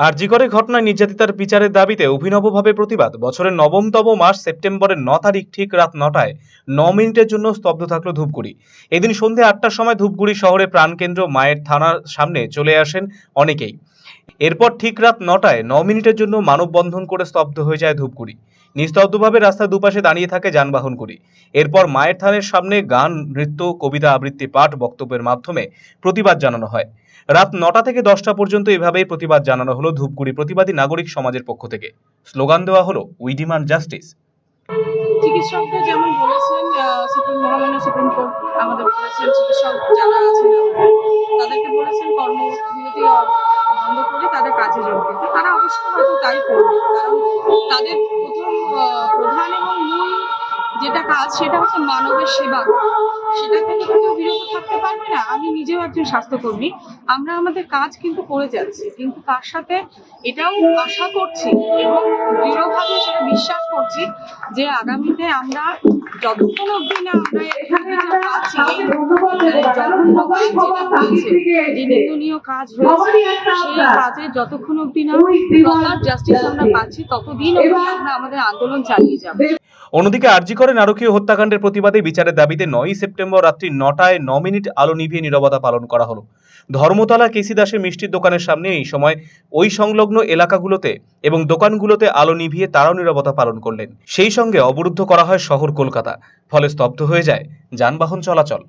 আরজিকরে ঘটনায় নির্যাতিতার বিচারের দাবিতে অভিনবভাবে প্রতিবাদ। বছরের নবমতম মাস সেপ্টেম্বরের ন তারিখ ঠিক রাত নটায়। ন মিনিটের জন্য স্তব্ধ থাকল ধূপগুড়ি। এদিন সন্ধে আটটার সময় ধূপগুড়ি শহরে প্রাণকেন্দ্র মায়ের থানার সামনে চলে আসেন অনেকেই। এরপর ঠিক রাত নটায় ন মিনিটের জন্য মানববন্ধন করে স্তব্ধ হয়ে যায় ধূপগুড়ি। নিস্তব্ধভাবে রাস্তার দুপাশে দাঁড়িয়ে থাকে যানবাহনগুলি এরপর মায়ের থানের সামনে গান, নৃত্য, কবিতা আবৃত্তি, পাঠ বক্তব্যের মাধ্যমে প্রতিবাদ জানানো হয়। রাত নটা থেকে দশটা পর্যন্ত এভাবেই প্রতিবাদ জানানো হলো ধূপগুড়ি প্রতিবাদী নাগরিক সমাজের পক্ষ থেকে। স্লোগান দেওয়া হলো উই ডিমান্ড জাস্টিস চিকিৎসকরা যেমন বলেছেন সুপ্রিম মহামান্য সুপ্রিম কোর্ট আমাদের বলেছেন, চিকিৎসক যারা আছেন, তাদেরকে বলেছেন কর্মবিরতি তাই করবে। কারণ তাদের প্রথম প্রধান এবং মূল যেটা কাজ, সেটা হচ্ছে মানবের সেবা। সেটা থেকে কেউ বিরত থাকতে পারবে না। আমি নিজেও একজন স্বাস্থ্যকর্মী। আমরা আমাদের কাজ কিন্তু করে যাচ্ছি। কিন্তু তার সাথে এটাও আশা করছি এবং দৃঢ়ভাবে সেটা বিশ্বাস করছি যে আগামীতে আমরা যতক্ষণ অব্দি না আমরা এখানে কাজ যেটা নিন্দনীয় কাজ হয়েছে সেই কাজে যতক্ষণ অব্দি না প্রপার জাস্টিস আমরা পাচ্ছি ততদিন অব্দি আমরা আমাদের আন্দোলন চালিয়ে যাব। অন্যদিকে আর্জি করে নারকীয় হত্যাকাণ্ডের প্রতিবাদে বিচারের দাবিতে নয়ই সেপ্টেম্বর রাত্রি নটায় ন মিনিট আলো নিভিয়ে নিরবতা পালন করা হলো। ধর্মতলা কেসি দাসের মিষ্টির দোকানের সামনে এই সময় ওই সংলগ্ন এলাকাগুলোতে এবং দোকানগুলোতে আলো নিভিয়ে তারাও নিরবতা পালন করলেন। সেই সঙ্গে অবরুদ্ধ করা হয় শহর কলকাতা, ফলে স্তব্ধ হয়ে যায় যানবাহন চলাচল।